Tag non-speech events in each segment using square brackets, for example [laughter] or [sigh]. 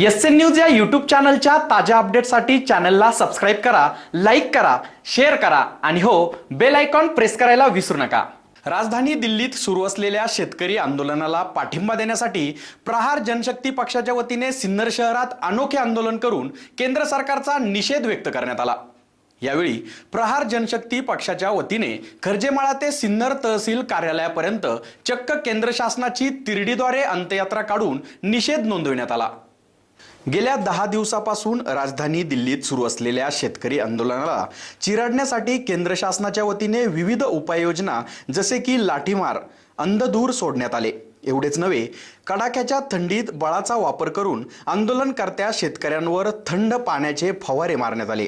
S N news या YouTube चॅनलच्या ताज्या अपडेटसाठी चॅनलला सबस्क्राईब करा लाईक करा शेअर करा आणि हो बेल आयकॉन प्रेस करायला विसरू नका. राजधानी दिल्लीत सुरू असलेल्या शेतकरी आंदोलनाला पाठिंबा देण्यासाठी प्रहार जनशक्ती पक्षाच्या वतीने सिन्नर शहरात अनोखे आंदोलन करून केंद्र सरकारचा निषेध व्यक्त करण्यात आला. यावेळी प्रहार जनशक्ती पक्षाच्या वतीने खर्जेमाळा ते सिन्नर तहसील कार्यालयापर्यंत चक्क केंद्र शासनाची तिरडीद्वारे अंत्ययात्रा काढून निषेध नोंदविण्यात आला. गेल्या दहा दिवसापासून राजधानी दिल्लीत सुरू असलेल्या शेतकरी आंदोलनाला चिरडण्यासाठी केंद्र शासनाच्या वतीने विविध उपाययोजना जसे की लाठीमार अंधधूर सोडण्यात आले. एवढेच नव्हे कडाक्याच्या थंडीत बळाचा वापर करून आंदोलनकर्त्या शेतकऱ्यांवर थंड पाण्याचे फवारे मारण्यात आले.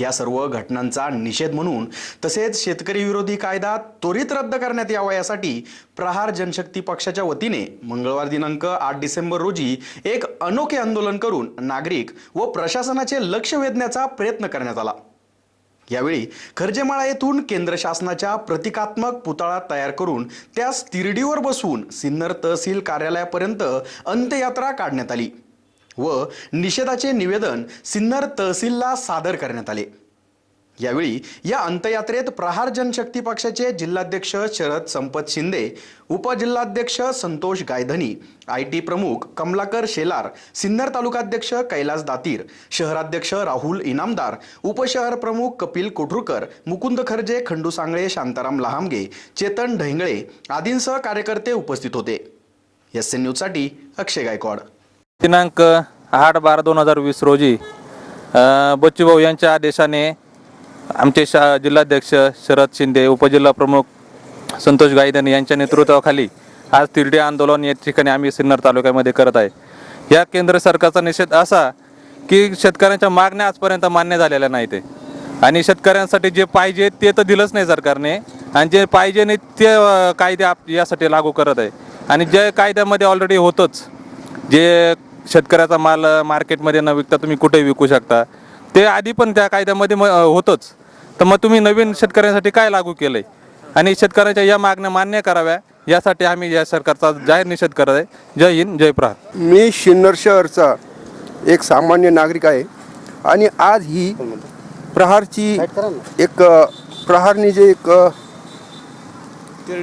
या सर्व घटनांचा निषेध म्हणून तसेच शेतकरी विरोधी कायदा त्वरित रद्द करण्यात यावा यासाठी प्रहार जनशक्ती पक्षाच्या वतीने मंगळवार दिनांक आठ डिसेंबर रोजी एक अनोखे आंदोलन करून नागरिक व प्रशासनाचे लक्ष वेधण्याचा प्रयत्न करण्यात आला. यावेळी खर्जेमाळा येथून केंद्र शासनाच्या प्रतिकात्मक पुतळा तयार करून त्यास तिरडीवर बसवून सिन्नर तहसील कार्यालयापर्यंत अंत्ययात्रा काढण्यात आली. व निषेधाचे निवेदन सिन्नर तहसीलला सादर करण्यात आले. यावेळी या अंतयात्रेत प्रहार जनशक्ती पक्षाचे जिल्हाध्यक्ष शरद संपत शिंदे उपजिल्हाध्यक्ष संतोष गायधनी आय टी प्रमुख कमलाकर शेलार सिन्नर तालुकाध्यक्ष कैलास दातीर शहराध्यक्ष राहुल इनामदार उपशहर प्रमुख कपिल कोठरूकर मुकुंद खर्जे खंडू सांगळे शांताराम लहामगे चेतन ढेंगळे आदींसह कार्यकर्ते उपस्थित होते. एस एन न्यूजसाठी अक्षय गायकवाड. दिनांक आठ बारा दोन हजार वीस रोजी बच्चूभाऊ यांच्या आदेशाने आमचे शा जिल्हाध्यक्ष शरद शिंदे उपजिल्हा प्रमुख संतोष गायधन यांच्या नेतृत्वाखाली आज तिरडे आंदोलन या ठिकाणी आम्ही सिन्नर तालुक्यामध्ये करत आहे. या केंद्र सरकारचा निषेध असा की शेतकऱ्यांच्या मागण्या आजपर्यंत मान्य झालेल्या नाही ते. आणि शेतकऱ्यांसाठी जे पाहिजे ते तर दिलंच नाही सरकारने. आणि जे पाहिजे नाही ते कायदे आप यासाठी लागू करत आहे. आणि जे कायद्यामध्ये ऑलरेडी होतंच जे शेतकऱ्याचा माल मार्केटमध्ये न विकता तुम्ही कुठेही विकू शकता. ते आधी पण त्या कायद्यामध्ये म- होतंच. तर मग तुम्ही नवीन शेतकऱ्यांसाठी काय लागू केलं आहे आणि शेतकऱ्यांच्या या मागण्या मान्य कराव्या यासाठी आम्ही या सरकारचा जाहीर निषेध करत आहे. जय हिंद जय प्रहार. मी शिन्नर शहरचा एक सामान्य नागरिक आहे. आणि आज ही प्रहारची एक प्रहारने जे एक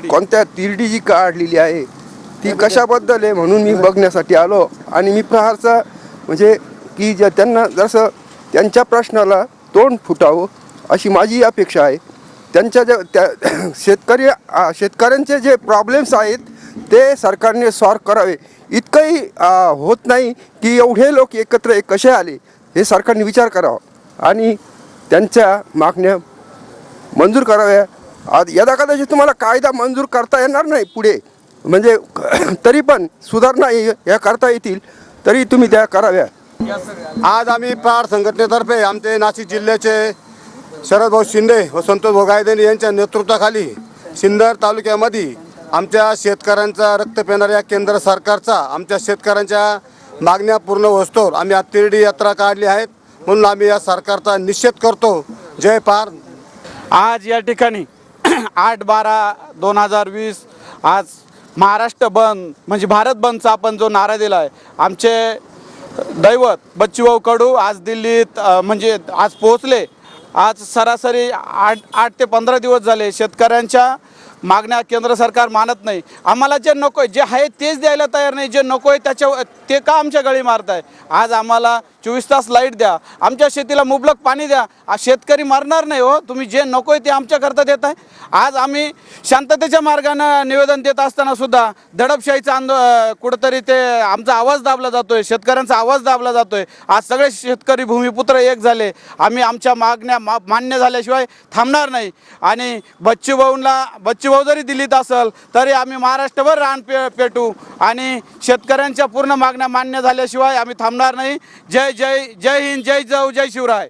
कोणत्या तिरडी जी काढलेली आहे ती कशाबद्दल आहे म्हणून मी बघण्यासाठी आलो आणि मी प्रहारचा म्हणजे की ज्या त्यांना जसं त्यांच्या प्रश्नाला तोंड फुटावं अशी माझी अपेक्षा आहे. त्यांच्या ज्या त्या [clears throat] शेतकरी शेतकऱ्यांचे जे प्रॉब्लेम्स आहेत ते सरकारने सॉल्व करावे. इतकंही होत नाही की एवढे लोक एकत्र एक कसे आले हे सरकारने विचार करावा. आणि त्यांच्या मागण्या मंजूर कराव्या. आज यदा कदाचित तुम्हाला कायदा मंजूर करता येणार नाही पुढे. म्हणजे [clears throat] तरी पण सुधारणा ये- करता येतील तरी तुम्ही त्या कराव्या. आज आम्ही पहाड संघटनेतर्फे आमचे नाशिक जिल्ह्याचे शरदभाऊ शिंदे व संतोष भाऊ गायदेनी यांच्या नेतृत्वाखाली सिन्नर तालुक्यामध्ये आमच्या शेतकऱ्यांचा रक्त पेणाऱ्या केंद्र सरकारचा आमच्या शेतकऱ्यांच्या मागण्या पूर्ण वस्तूवर आम्ही आज तिरडी यात्रा काढली आहेत म्हणून आम्ही या सरकारचा निषेध करतो. जय पार आज या ठिकाणी [clears throat] आठ बारा दोन हजार वीस आज महाराष्ट्र बंद म्हणजे भारत बंदचा आपण जो नारा दिला आहे आमचे दैवत बच्चूभाऊ कडू आज दिल्लीत म्हणजे आज पोहोचले. आज सरासरी आठ आठ ते पंधरा दिवस झाले शेतकऱ्यांच्या मागण्या केंद्र सरकार मानत नाही. आम्हाला जे नको आहे जे आहे तेच द्यायला तयार नाही. जे नको आहे त्याच्या ते का आमच्या गळी आहे आज आम्हाला चोवीस तास लाइट द्या. आमच्या शेतीला मुबलक पाणी द्या. आज शेतकरी मरणार नाही हो. तुम्ही जे नको आहे ते आमच्याकरता देत आहे. आज आम्ही शांततेच्या मार्गानं निवेदन देत असताना सुद्धा दडपशाहीचा आंदो कुठंतरी ते आमचा आवाज दाबला जातो आहे शेतकऱ्यांचा आवाज दाबला जातो आहे आज सगळे शेतकरी भूमिपुत्र एक झाले. आम्ही आमच्या मागण्या मा मान्य झाल्याशिवाय थांबणार नाही. आणि बच्चूभाऊंना बच्चूभाऊ जरी दिल्लीत असेल तरी आम्ही महाराष्ट्रभर रान पे पेटू. आणि शेतकऱ्यांच्या पूर्ण मागण्या मान्य झाल्याशिवाय आम्ही थांबणार नाही. जय जय जय हिंद जय जाऊ जय शिवराय.